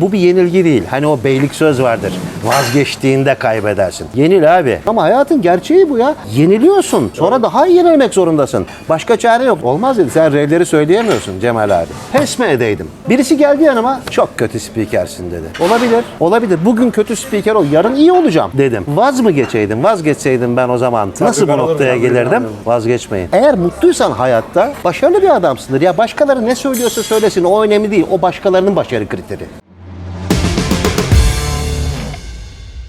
bu bir yenilgi değil. Hani o beylik söz vardır. Vazgeçtiğinde kaybedersin. Yenil abi. Ama hayatın gerçeği bu ya. Yeniliyorsun. Sonra daha iyi yenilmek zorundasın. Başka çare yok. Olmaz dedi. Sen R'leri söyleyemiyorsun Cemal abi. Pes mi edeydim? Birisi geldi yanıma. Çok kötü spikersin dedi. Olabilir. Olabilir. Bugün kötü spiker ol. Yarın iyi olacağım dedim. Vaz mı geçeydim? Vazgeçseydim ben o zaman. Nasıl bu noktaya gelirdim? Vazgeçmeyin. Eğer mutluysan hayatta başarılı bir adamsındır. Ya başkaları ne söylüyorsa söylesin o önemli değil. O başkalarının başarı kriteri.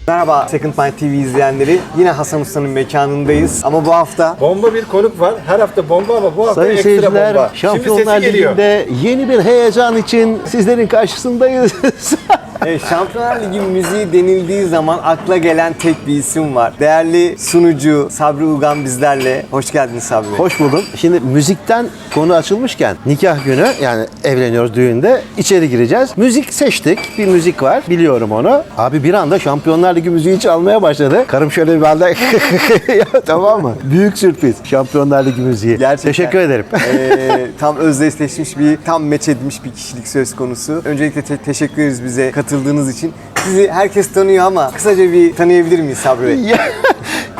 Merhaba Second Mind TV izleyenleri. Yine Hasan Usta'nın mekanındayız. Ama bu hafta Bomba bir konuk var. Her hafta bomba ama bu hafta Sayın ekstra seyirciler, bomba. Şampiyonlar Şimdi sesi geliyor. Ligi'nde yeni bir heyecan için sizlerin karşısındayız. evet, Şampiyonlar Ligi müziği denildiği zaman akla gelen tek bir isim var. Değerli sunucu Sabri Ugan bizlerle. Hoş geldiniz Sabri Bey. Hoş buldum. Şimdi müzikten konu açılmışken nikah günü yani evleniyoruz düğünde içeri gireceğiz. Müzik seçtik. Bir müzik var. Biliyorum onu. Abi bir anda Şampiyonlar Ligi müziği çalmaya başladı. Karım şöyle bir anda ya, tamam mı? Büyük sürpriz. Şampiyonlar Ligi müziği. Gerçekten. Teşekkür ederim. Ee, tam özdeşleşmiş bir, tam meç edilmiş bir kişilik söz konusu. Öncelikle te- teşekkür ederiz bize katıldığınız için. Sizi herkes tanıyor ama kısaca bir tanıyabilir miyiz Sabri Bey?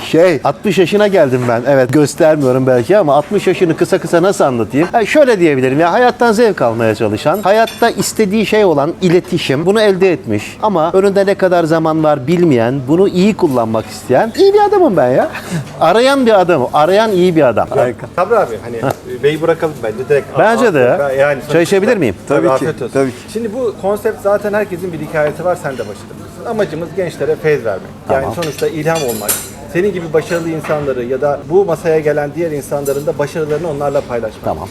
Şey 60 yaşına geldim ben. Evet göstermiyorum belki ama 60 yaşını kısa kısa nasıl anlatayım? Ha, şöyle diyebilirim ya hayattan zevk almaya çalışan, hayatta istediği şey olan iletişim bunu elde etmiş ama önünde ne kadar zaman var bilmeyen, bunu iyi kullanmak isteyen iyi bir adamım ben ya. Arayan bir adamım. Arayan iyi bir adam. Harika. Sabri abi hani beyi bırakalım bence direkt. Bence de ya. Yani Çay içebilir miyim? Tabii ki, afiyet olsun. tabii ki. Şimdi bu konsept zaten herkesin bir hikayesi var sen de başarılısın. Amacımız gençlere feyz vermek. Yani Tamam. sonuçta ilham olmak. Senin gibi başarılı insanları ya da bu masaya gelen diğer insanların da başarılarını onlarla paylaşmak. Tamam.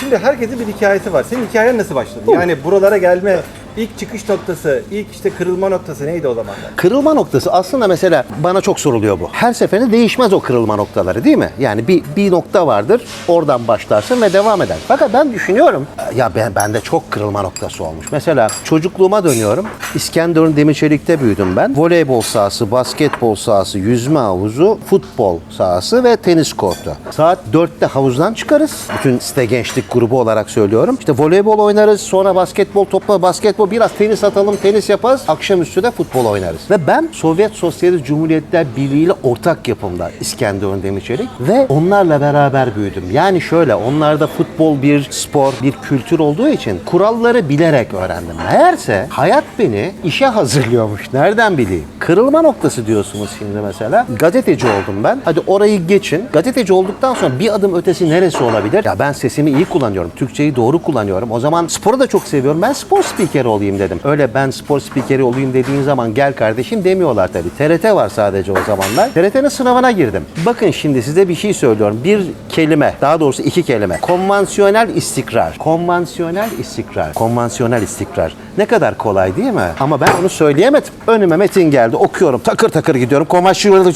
Şimdi herkesin bir hikayesi var. Senin hikayen nasıl başladı? Yani buralara gelme, ilk çıkış noktası, ilk işte kırılma noktası neydi o zamanlar? Kırılma noktası aslında mesela bana çok soruluyor bu. Her seferinde değişmez o kırılma noktaları değil mi? Yani bir, bir nokta vardır oradan başlarsın ve devam eder. Fakat ben düşünüyorum ya ben bende çok kırılma noktası olmuş. Mesela çocukluğuma dönüyorum. İskenderun Demirçelik'te büyüdüm ben. Voleybol sahası, basketbol sahası, yüzme havuzu, futbol sahası ve tenis kortu. Saat 4'te havuzdan çıkarız. Bütün site gençlik grubu olarak söylüyorum. İşte voleybol oynarız, sonra basketbol topla basketbol, biraz tenis atalım, tenis yaparız. Akşamüstü de futbol oynarız. Ve ben Sovyet Sosyalist Cumhuriyetler Birliği ile ortak yapımda İskenderun Demirçelik ve onlarla beraber büyüdüm. Yani şöyle, onlarda futbol bir spor, bir kültür olduğu için kuralları bilerek öğrendim. Meğerse hayat beni işe hazırlıyormuş. Nereden bileyim? Kırılma noktası diyorsunuz şimdi mesela. Gazeteci oldum ben. Hadi orayı geçin. Gazeteci olduktan sonra bir adım ötesi neresi olabilir? Ya ben sesimi iyi kullanıyorum. Türkçeyi doğru kullanıyorum. O zaman sporu da çok seviyorum. Ben spor spikeri olayım dedim. Öyle ben spor spikeri olayım dediğin zaman gel kardeşim demiyorlar tabii. TRT var sadece o zamanlar. TRT'nin sınavına girdim. Bakın şimdi size bir şey söylüyorum. Bir kelime, daha doğrusu iki kelime. Konvansiyonel istikrar. Konvansiyonel istikrar. Konvansiyonel istikrar. Ne kadar kolay değil mi? Ama ben onu söyleyemedim. Önüme metin geldi. Okuyorum. Takır takır gidiyorum. Konvansiyonel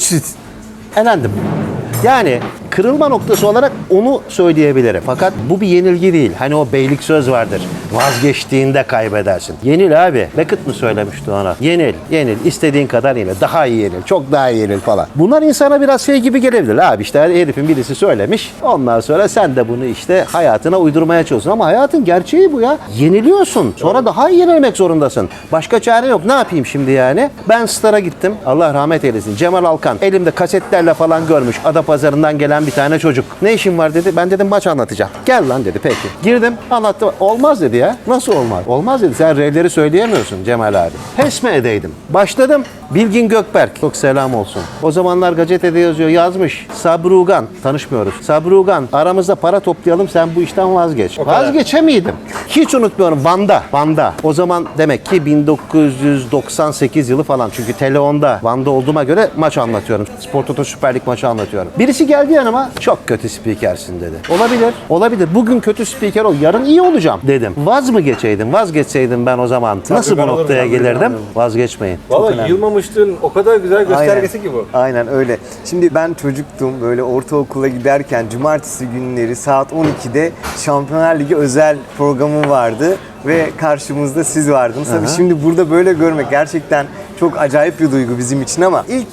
elendim. Yani kırılma noktası olarak onu söyleyebilirim. Fakat bu bir yenilgi değil. Hani o beylik söz vardır. Vazgeçtiğinde kaybedersin. Yenil abi. Beckett mı söylemişti ona? Yenil, yenil. İstediğin kadar yenil. Daha iyi yenil. Çok daha iyi yenil falan. Bunlar insana biraz şey gibi gelebilir. Abi işte herifin birisi söylemiş. Ondan sonra sen de bunu işte hayatına uydurmaya çalışıyorsun. Ama hayatın gerçeği bu ya. Yeniliyorsun. Sonra daha iyi yenilmek zorundasın. Başka çare yok. Ne yapayım şimdi yani? Ben Star'a gittim. Allah rahmet eylesin. Cemal Alkan elimde kasetlerle falan görmüş. Adapazarı'ndan gelen bir tane çocuk. Ne işin var dedi. Ben dedim maç anlatacağım. Gel lan dedi peki. Girdim anlattım. Olmaz dedi ya. Nasıl olmaz? Olmaz dedi. Sen R'leri söyleyemiyorsun Cemal abi. Pes mi edeydim? Başladım. Bilgin Gökberk. Çok selam olsun. O zamanlar gazetede yazıyor. Yazmış. Sabri Ugan. Tanışmıyoruz. Sabri Ugan. Aramızda para toplayalım. Sen bu işten vazgeç. kadar. Vazgeçemiydim. Hiç unutmuyorum. Van'da. Van'da. O zaman demek ki 1998 yılı falan. Çünkü Teleon'da Van'da olduğuma göre maç anlatıyorum. Spor Toto Süper Lig maçı anlatıyorum. Birisi geldi yanıma. Çok kötü spikersin dedi. Olabilir. Olabilir. Bugün kötü spiker ol. Yarın iyi olacağım dedim. Vaz mı geçeydim? Vazgeçseydim ben o zaman. Nasıl bu noktaya gelirdim? Vazgeçmeyin. Valla yılmamışlığın o kadar güzel göstergesi ki bu. Aynen öyle. Şimdi ben çocuktum böyle ortaokula giderken cumartesi günleri saat 12'de Şampiyonlar Ligi özel programı vardı ve karşımızda siz vardınız. Tabii şimdi burada böyle görmek gerçekten çok acayip bir duygu bizim için ama ilk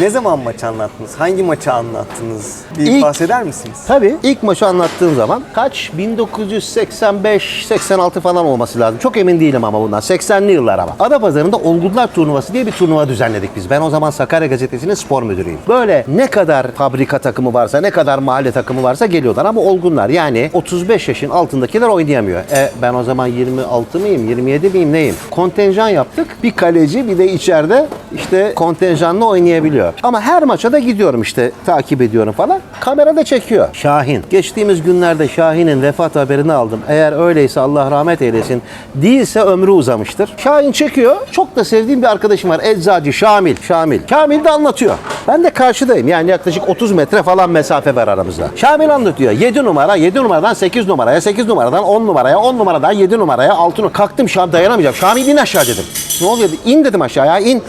Ne zaman maç anlattınız? Hangi maçı anlattınız? Bir İlk- bahseder misiniz? Tabii ilk maçı anlattığım zaman kaç? 1985-86 falan olması lazım. Çok emin değilim ama bundan. 80'li yıllar ama. Adapazarı'nda Olgunlar Turnuvası diye bir turnuva düzenledik biz. Ben o zaman Sakarya Gazetesi'nin spor müdürüyüm. Böyle ne kadar fabrika takımı varsa, ne kadar mahalle takımı varsa geliyorlar ama olgunlar. Yani 35 yaşın altındakiler oynayamıyor. E ben o zaman 26 mıyım, 27 miyim neyim? Kontenjan yaptık. Bir kaleci bir de içeride işte kontenjanla oynayabiliyor. Ama her maça da gidiyorum işte takip ediyorum falan. Kamera da çekiyor. Şahin. Geçtiğimiz günlerde Şahin'in vefat haberini aldım. Eğer öyleyse Allah rahmet eylesin. Değilse ömrü uzamıştır. Şahin çekiyor. Çok da sevdiğim bir arkadaşım var. Eczacı Şamil. Şamil. Şamil de anlatıyor. Ben de karşıdayım. Yani yaklaşık 30 metre falan mesafe var aramızda. Şamil anlatıyor. 7 numara, 7 numaradan 8 numaraya, 8 numaradan 10 numaraya, 10 numaradan 7 numaraya, 6 numara. Kalktım Şam dayanamayacağım. Şamil in aşağı dedim. Ne oluyor? İn dedim aşağıya in.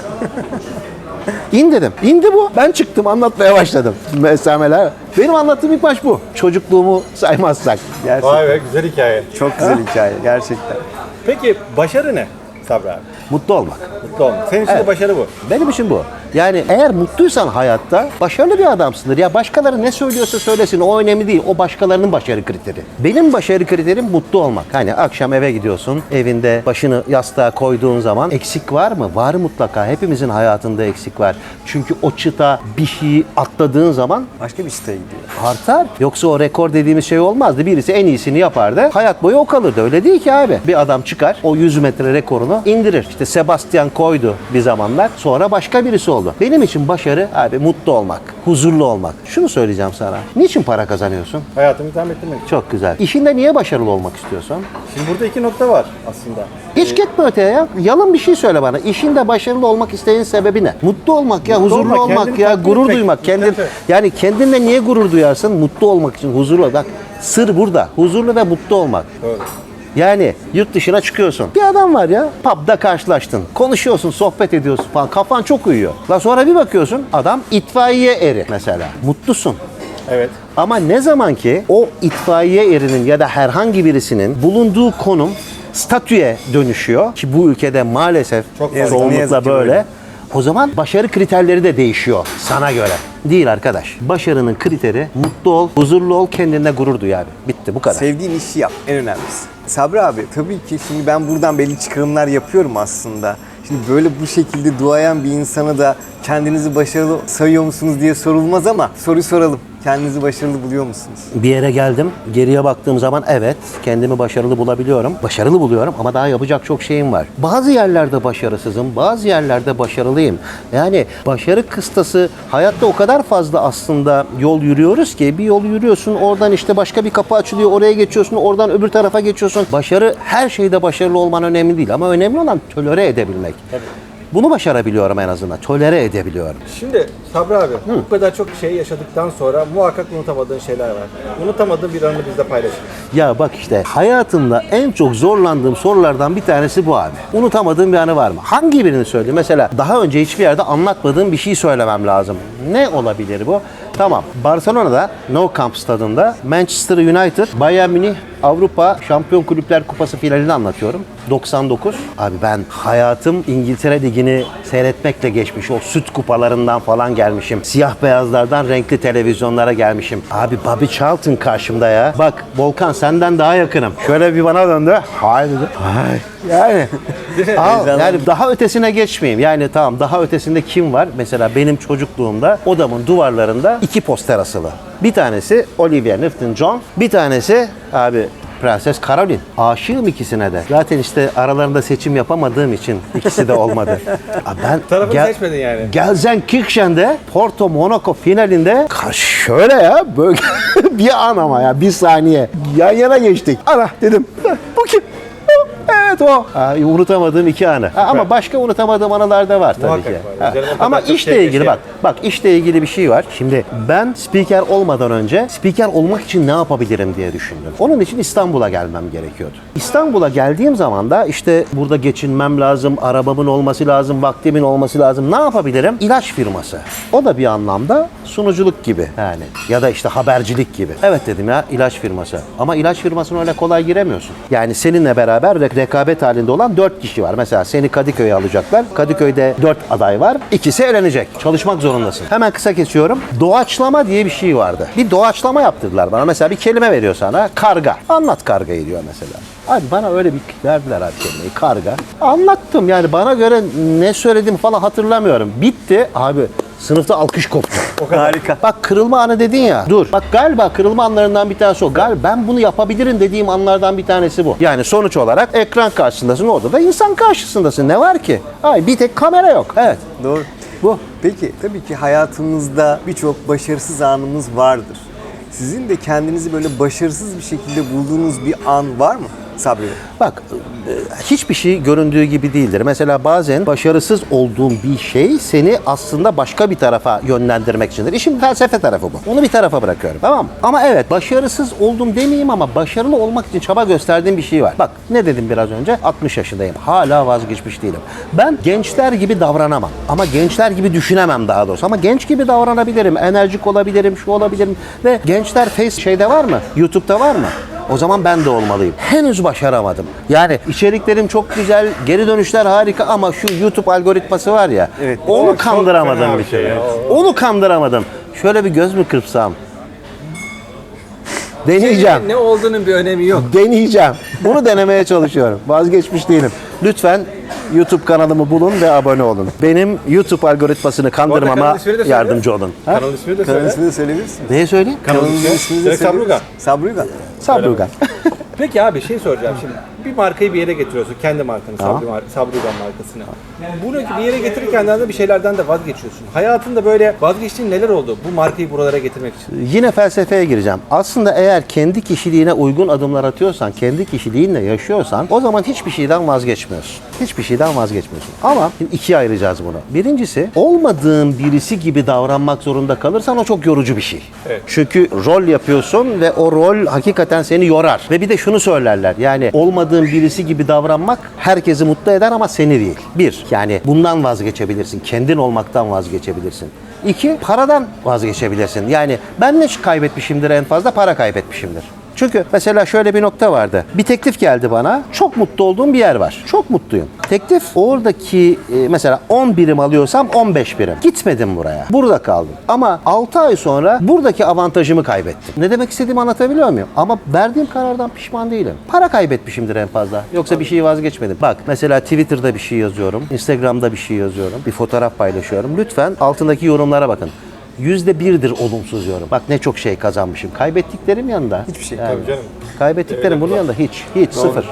İn dedim. İndi bu. Ben çıktım anlatmaya başladım. Mesameler. Benim anlattığım ilk maç bu. Çocukluğumu saymazsak. Gerçekten. Vay be güzel hikaye. Çok güzel hikaye gerçekten. Peki başarı ne Sabri abi? Mutlu olmak. Mutlu olmak. Senin için de başarı bu. Benim için bu. Yani eğer mutluysan hayatta başarılı bir adamsındır. Ya başkaları ne söylüyorsa söylesin o önemli değil. O başkalarının başarı kriteri. Benim başarı kriterim mutlu olmak. Hani akşam eve gidiyorsun. Evinde başını yastığa koyduğun zaman eksik var mı? Var mutlaka. Hepimizin hayatında eksik var. Çünkü o çıta bir şeyi atladığın zaman Başka bir siteye gidiyor. artar. Yoksa o rekor dediğimiz şey olmazdı. Birisi en iyisini yapardı. Hayat boyu o kalırdı. Öyle değil ki abi. Bir adam çıkar o 100 metre rekorunu indirir. İşte Sebastian koydu bir zamanlar. Sonra başka birisi oldu. Benim için başarı abi mutlu olmak, huzurlu olmak. Şunu söyleyeceğim sana. Niçin para kazanıyorsun? Hayatımı idame ettirmek. Çok güzel. İşinde niye başarılı olmak istiyorsun? Şimdi burada iki nokta var aslında. Hiç gitme öteye ya. Yalın bir şey söyle bana. İşinde başarılı olmak isteğin sebebi ne? Mutlu olmak ya, huzurlu olmak, olmak, kendini ya, tatmin gurur etmek. duymak. Kendin, Evet, yani kendinle niye gurur duyarsın? Mutlu olmak için, huzurlu. Bak sır burada. Huzurlu ve mutlu olmak. Doğru. Yani yurt dışına çıkıyorsun. Bir adam var ya pub'da karşılaştın. Konuşuyorsun, sohbet ediyorsun falan. Kafan çok uyuyor. La sonra bir bakıyorsun adam itfaiye eri mesela. Mutlusun. Evet. Ama ne zaman ki o itfaiye erinin ya da herhangi birisinin bulunduğu konum statüye dönüşüyor ki bu ülkede maalesef Çok. Ne çoğunlukla böyle. böyle. O zaman başarı kriterleri de değişiyor sana göre. Değil arkadaş. Başarının kriteri mutlu ol, huzurlu ol, kendine gurur duy abi. Bitti bu kadar. Sevdiğin işi yap en önemlisi. Sabri abi tabii ki şimdi ben buradan belli çıkarımlar yapıyorum aslında. Şimdi böyle bu şekilde duayan bir insana da kendinizi başarılı sayıyor musunuz diye sorulmaz ama soruyu soralım. Kendinizi başarılı buluyor musunuz? Bir yere geldim. Geriye baktığım zaman evet kendimi başarılı bulabiliyorum. Başarılı buluyorum ama daha yapacak çok şeyim var. Bazı yerlerde başarısızım, bazı yerlerde başarılıyım. Yani başarı kıstası hayatta o kadar fazla aslında yol yürüyoruz ki bir yol yürüyorsun oradan işte başka bir kapı açılıyor oraya geçiyorsun oradan öbür tarafa geçiyorsun. Başarı her şeyde başarılı olman önemli değil ama önemli olan tolere edebilmek. Bunu başarabiliyorum en azından. Tolere edebiliyorum. Şimdi Sabri abi bu kadar çok şey yaşadıktan sonra muhakkak unutamadığın şeyler var. Unutamadığın bir anını bizle paylaşın. Ya bak işte hayatımda en çok zorlandığım sorulardan bir tanesi bu abi. Unutamadığım bir anı var mı? Hangi birini söyleyeyim? Mesela daha önce hiçbir yerde anlatmadığım bir şey söylemem lazım. Ne olabilir bu? Tamam. Barcelona'da No Camp stadında Manchester United Bayern Münih Avrupa Şampiyon Kulüpler Kupası finalini anlatıyorum. 99. Abi ben hayatım İngiltere Ligi'ni seyretmekle geçmiş. O süt kupalarından falan gelmişim. Siyah beyazlardan renkli televizyonlara gelmişim. Abi Bobby Charlton karşımda ya. Bak Volkan senden daha yakınım. Şöyle bir bana döndü. Hayır dedi. Hayır. Yani, Al, yani daha ötesine geçmeyeyim. Yani tamam daha ötesinde kim var? Mesela benim çocukluğumda odamın duvarlarında iki poster asılı. Bir tanesi Olivia Newton-John, bir tanesi abi Prenses Caroline. Aşığım ikisine de. Zaten işte aralarında seçim yapamadığım için ikisi de olmadı. Ben Tarafını seçmedin yani. Gelsenkirchen'de Porto Monaco finalinde şöyle ya böyle bir an ama ya bir saniye yan yana geçtik. Ana dedim bu kim? Evet o. Ha, unutamadığım iki anı. Ha, ama başka unutamadığım anılar da var tabii Muhakkak ki. var. Ha, Üzerine kadar Ama çok işle şey ilgili bak. Bak işle ilgili bir şey var. Şimdi ben spiker olmadan önce spiker olmak için ne yapabilirim diye düşündüm. Onun için İstanbul'a gelmem gerekiyordu. İstanbul'a geldiğim zaman da işte burada geçinmem lazım, arabamın olması lazım, vaktimin olması lazım. Ne yapabilirim? İlaç firması. O da bir anlamda sunuculuk gibi yani ya da işte habercilik gibi. Evet dedim ya ilaç firması. Ama ilaç firmasına öyle kolay giremiyorsun. Yani seninle beraber re- rekabet rekabet halinde olan 4 kişi var. Mesela seni Kadıköy'e alacaklar. Kadıköy'de 4 aday var. İkisi elenecek. Çalışmak zorundasın. Hemen kısa kesiyorum. Doğaçlama diye bir şey vardı. Bir doğaçlama yaptırdılar bana. Mesela bir kelime veriyor sana. Karga. Anlat kargayı diyor mesela. Abi bana öyle bir verdiler abi kelimeyi. Karga. Anlattım yani bana göre ne söyledim falan hatırlamıyorum. Bitti. Abi sınıfta alkış koptu. Harika. Bak kırılma anı dedin ya. Dur. Bak galiba kırılma anlarından bir tanesi o. Galiba ben bunu yapabilirim dediğim anlardan bir tanesi bu. Yani sonuç olarak ekran karşısındasın. Orada da insan karşısındasın. Ne var ki? Ay bir tek kamera yok. Evet. Doğru. Bu. Peki tabii ki hayatımızda birçok başarısız anımız vardır. Sizin de kendinizi böyle başarısız bir şekilde bulduğunuz bir an var mı Sabri? Bak hiçbir şey göründüğü gibi değildir. Mesela bazen başarısız olduğun bir şey seni aslında başka bir tarafa yönlendirmek içindir. İşin felsefe tarafı bu. Onu bir tarafa bırakıyorum. Tamam mı? Ama evet başarısız oldum demeyeyim ama başarılı olmak için çaba gösterdiğim bir şey var. Bak ne dedim biraz önce? 60 yaşındayım. Hala vazgeçmiş değilim. Ben gençler gibi davranamam. Ama gençler gibi düşünemem daha doğrusu. Ama genç gibi davranabilirim. Enerjik olabilirim, şu olabilirim. Ve gençler face şeyde var mı? YouTube'da var mı? O zaman ben de olmalıyım. Henüz başaramadım. Yani içeriklerim çok güzel, geri dönüşler harika ama şu YouTube algoritması var ya. Evet. Onu kandıramadım bir şey türlü. ya. Onu kandıramadım. Şöyle bir göz mü kırpsam? Deneyeceğim. Ne olduğunun bir önemi yok. Deneyeceğim. Bunu denemeye çalışıyorum. Vazgeçmiş değilim. Lütfen YouTube kanalımı bulun ve abone olun. Benim YouTube algoritmasını kandırmama kanal yardımcı olun. Ha? Kanal ismini de Kanalın söyle. ismini de söyleyebilir misiniz? Neye söyleyeyim? Kanalınızın ismini de Söyle, misiniz? Sabrugan. Sabrugan. Peki abi şey soracağım şimdi. Bir markayı bir yere getiriyorsun. Kendi markanı, Sabri mar Sabrugan markasını. Bunu bir yere getirirken de bir şeylerden de vazgeçiyorsun. Hayatında böyle vazgeçtiğin neler oldu bu markayı buralara getirmek için? Yine felsefeye gireceğim. Aslında eğer kendi kişiliğine uygun adımlar atıyorsan, kendi kişiliğinle yaşıyorsan o zaman hiçbir şeyden vazgeçmiyorsun. Hiçbir şeyden vazgeçmiyorsun. Ama şimdi ikiye ayıracağız bunu. Birincisi olmadığın birisi gibi davranmak zorunda kalırsan o çok yorucu bir şey. Evet. Çünkü rol yapıyorsun ve o rol hakikaten seni yorar. Ve bir de şunu söylerler. Yani olmadığın birisi gibi davranmak herkesi mutlu eder ama seni değil. Bir, yani bundan vazgeçebilirsin. Kendin olmaktan vazgeçebilirsin. İki, paradan vazgeçebilirsin. Yani ben ne kaybetmişimdir en fazla? Para kaybetmişimdir. Çünkü mesela şöyle bir nokta vardı. Bir teklif geldi bana. Çok mutlu olduğum bir yer var. Çok mutluyum. Teklif oradaki e, mesela 10 birim alıyorsam 15 birim. Gitmedim buraya. Burada kaldım. Ama 6 ay sonra buradaki avantajımı kaybettim. Ne demek istediğimi anlatabiliyor muyum? Ama verdiğim karardan pişman değilim. Para kaybetmişimdir en fazla. Yoksa bir şeyi vazgeçmedim. Bak mesela Twitter'da bir şey yazıyorum. Instagram'da bir şey yazıyorum. Bir fotoğraf paylaşıyorum. Lütfen altındaki yorumlara bakın. Yüzde birdir olumsuz yorum. Bak ne çok şey kazanmışım. Kaybettiklerim yanında. Hiçbir şey. Yani Tabii canım. Kaybettiklerim bunun yanında hiç. Hiç sıfır.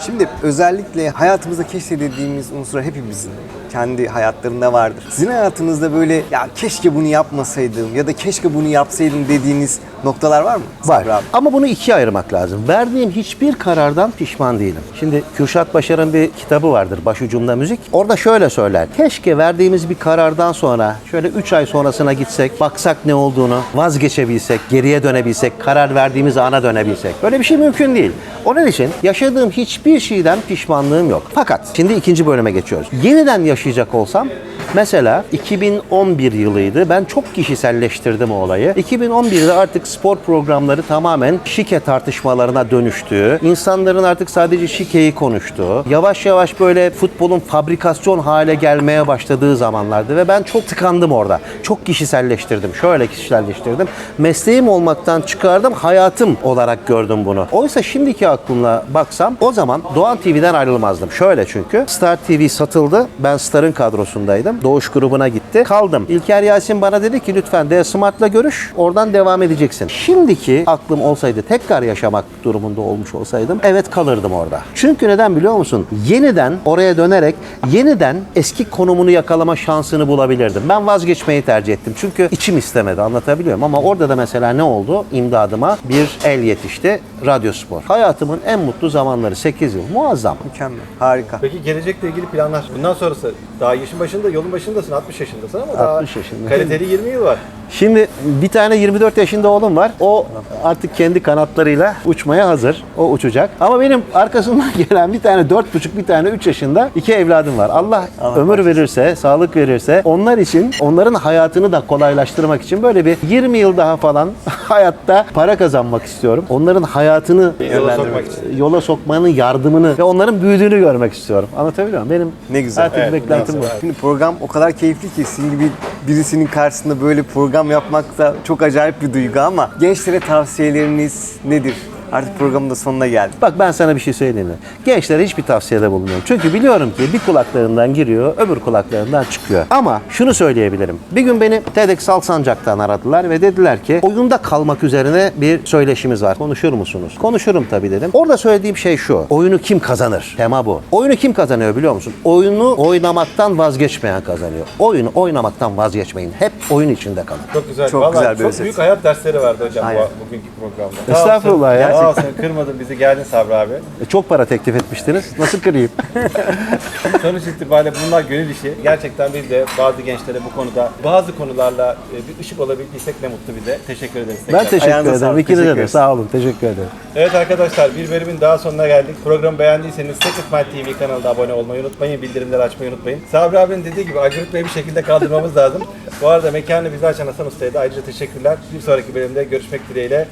Şimdi özellikle hayatımızda keşfedildiğimiz unsur hepimizin kendi hayatlarında vardır. Sizin hayatınızda böyle ya keşke bunu yapmasaydım ya da keşke bunu yapsaydım dediğiniz noktalar var mı? Var. Abi? Ama bunu ikiye ayırmak lazım. Verdiğim hiçbir karardan pişman değilim. Şimdi Kürşat Başar'ın bir kitabı vardır. Başucumda müzik. Orada şöyle söyler. Keşke verdiğimiz bir karardan sonra şöyle 3 ay sonrasına gitsek, baksak ne olduğunu, vazgeçebilsek, geriye dönebilsek, karar verdiğimiz ana dönebilsek. Böyle bir şey mümkün değil. Onun için yaşadığım hiçbir şeyden pişmanlığım yok. Fakat şimdi ikinci bölüme geçiyoruz. Yeniden yaşayacak olsam Mesela 2011 yılıydı. Ben çok kişiselleştirdim o olayı. 2011'de artık spor programları tamamen şike tartışmalarına dönüştü. İnsanların artık sadece şikeyi konuştuğu, yavaş yavaş böyle futbolun fabrikasyon hale gelmeye başladığı zamanlardı ve ben çok tıkandım orada. Çok kişiselleştirdim. Şöyle kişiselleştirdim. Mesleğim olmaktan çıkardım, hayatım olarak gördüm bunu. Oysa şimdiki aklımla baksam o zaman Doğan TV'den ayrılmazdım. Şöyle çünkü Star TV satıldı. Ben Star'ın kadrosundaydım. Doğuş grubuna gitti. Kaldım. İlker Yasin bana dedi ki lütfen D Smart'la görüş. Oradan devam edeceksin. Şimdiki aklım olsaydı tekrar yaşamak durumunda olmuş olsaydım evet kalırdım orada. Çünkü neden biliyor musun? Yeniden oraya dönerek yeniden eski konumunu yakalama şansını bulabilirdim. Ben vazgeçmeyi tercih ettim. Çünkü içim istemedi anlatabiliyorum ama orada da mesela ne oldu? İmdadıma bir el yetişti. Radyospor. Hayatımın en mutlu zamanları 8 yıl. Muazzam. Mükemmel. Harika. Peki gelecekle ilgili planlar. Bundan sonrası daha yaşın başında, yolun başındasın, 60 yaşındasın ama daha 60 yaşındayım. kaliteli 20 yıl var. Şimdi bir tane 24 yaşında oğlum var. O artık kendi kanatlarıyla uçmaya hazır. O uçacak. Ama benim arkasından gelen bir tane 4,5 bir tane 3 yaşında iki evladım var. Allah, ömür verirse, sağlık verirse onlar için onların hayatını da kolaylaştırmak için böyle bir 20 yıl daha falan hayatta para kazanmak istiyorum. Onların hayatını Yola sokmak için. yola sokmanın yardımını ve onların büyüdüğünü görmek istiyorum. Anlatabiliyor muyum? Benim Ne güzel. Artık Evet, beklentim bu. Şimdi program o kadar keyifli ki sizin gibi birisinin karşısında böyle program yapmak da çok acayip bir duygu ama gençlere tavsiyeleriniz nedir? Artık programın da sonuna geldik. Bak ben sana bir şey söyleyeyim mi? Gençlere hiçbir tavsiyede bulunmuyorum. Çünkü biliyorum ki bir kulaklarından giriyor, öbür kulaklarından çıkıyor. Ama şunu söyleyebilirim. Bir gün beni TEDx Alsancak'tan aradılar ve dediler ki oyunda kalmak üzerine bir söyleşimiz var. Konuşur musunuz? Konuşurum tabii dedim. Orada söylediğim şey şu. Oyunu kim kazanır? Tema bu. Oyunu kim kazanıyor biliyor musun? Oyunu oynamaktan vazgeçmeyen kazanıyor. Oyunu oynamaktan vazgeçmeyin. Hep oyun içinde kalın. Çok güzel. Çok Vallahi güzel bir çok özet. büyük hayat dersleri vardı hocam Aynen. bu, bugünkü programda. Estağfurullah ya. Olsun. Sağ olsun kırmadın bizi geldin Sabri abi. E, Çok para teklif etmiştiniz. Nasıl kırayım? Sonuç itibariyle bunlar gönül işi. Gerçekten biz de bazı gençlere bu konuda bazı konularla e, bir ışık olabildiysek ne mutlu bize. Teşekkür ederiz. ben tekrar. teşekkür Ayağınıza ederim. sağlık, İkinize teşekkür de ederiz. sağ olun. Teşekkür ederim. Evet arkadaşlar bir bölümün daha sonuna geldik. Programı beğendiyseniz Secret Mind TV kanalına abone olmayı unutmayın. Bildirimleri açmayı unutmayın. Sabri abinin dediği gibi algoritmayı bir şekilde kaldırmamız lazım. Bu arada mekanı bize açan Hasan Usta'ya da ayrıca teşekkürler. Bir sonraki bölümde görüşmek dileğiyle.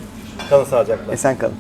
Kalın sağlıcakla. Esen kalın.